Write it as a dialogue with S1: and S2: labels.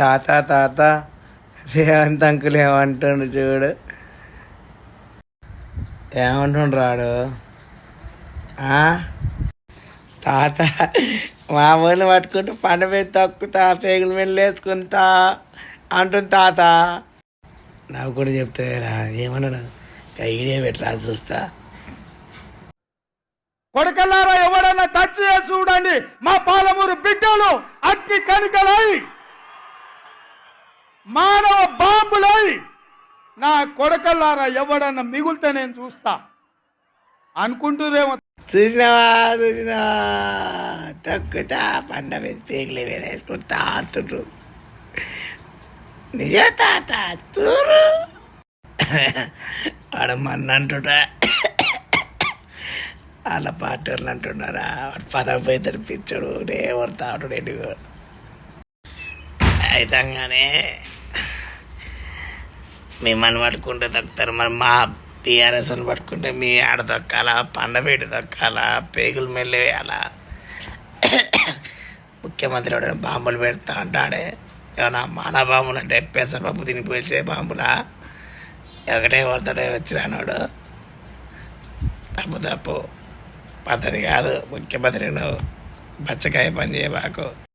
S1: తాత తాత రేవంత్ అంకుల్ ఏమంటుండు చూడు. ఏమంటుండు రాడు? తాత మా ఊళ్ళని పట్టుకుంటూ పండ మీద తక్కుతా పేగుల మీద వేసుకుంటా అంటుంది తాత. నాకు కూడా చెప్తారా ఏమన్నాడు? ఐడియా పెట్టరా చూస్తా.
S2: కొడకల్లారా ఎవడన్నా టచ్ చేసి చూడండి. మా పాలమూరు బిడ్డలు అగ్ని కనికలై మానవ బాంబులై నా కొడకల్లారా ఎవడన్నా మిగులుతే నేను చూస్తా. అనుకుంటుందేమో
S1: చూసినావా? చూసినావా? తొక్కుతా పండ మీద పేగులు వేసుకుంటా అంటుండ్రు. నిజ తాత చూరు వాడు మన్న అంటుడా. వాళ్ళ పార్టీ వాళ్ళు అంటున్నారా? వాడు పదవి పోయి తెరిపించాడు. నే కొడతాడు నేను అయితంగానే మిమ్మల్ని పట్టుకుంటే దక్కుతారు మరి మా టీఆర్ఎస్ అని పట్టుకుంటే మీ ఆడ దొక్కాలా పండబేటి దొక్కాలా పేగులు మెల్లి వేయాలా? ముఖ్యమంత్రి ఎవడైనా బాంబులు పెడతా అంటాడే? ఏమన్నా మానా బాంబులు అంటే పెసరపప్పు తిని పోల్చే బాంబులా? ఒకటే కొడతాడే వచ్చినాడు తప్పు తప్పు. పద్ధతి కాదు. ముఖ్యమంత్రి నువ్వు బచ్చకాయ పని చేయబాకు.